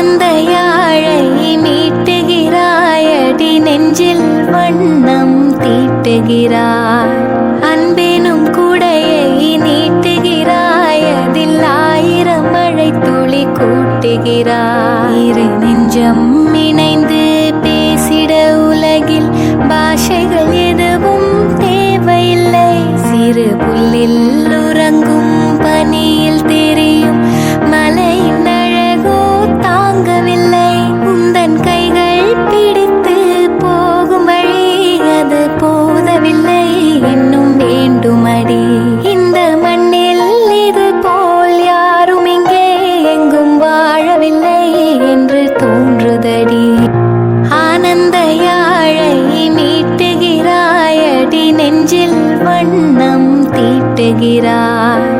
ஆனந்த யாழை மீட்டுகிறாயடி நெஞ்சில் வண்ணம் தீட்டுகிறாய். அன்பேனும் குடையை நீட்டுகிறாய் அதில் ஆயிரம் மழை துளி கூட்டுகிறாய். இரு நெஞ்சம் இணைந்து பேசிட உலகில் பாஷைகள் எதுவும் தேவையில்லை. சிறு புல்லில் உறங்கும் தோன்றுதடி. ஆனந்த யாழை மீட்டுகிறாய் நெஞ்சில் வண்ணம் தீட்டுகிறாய்.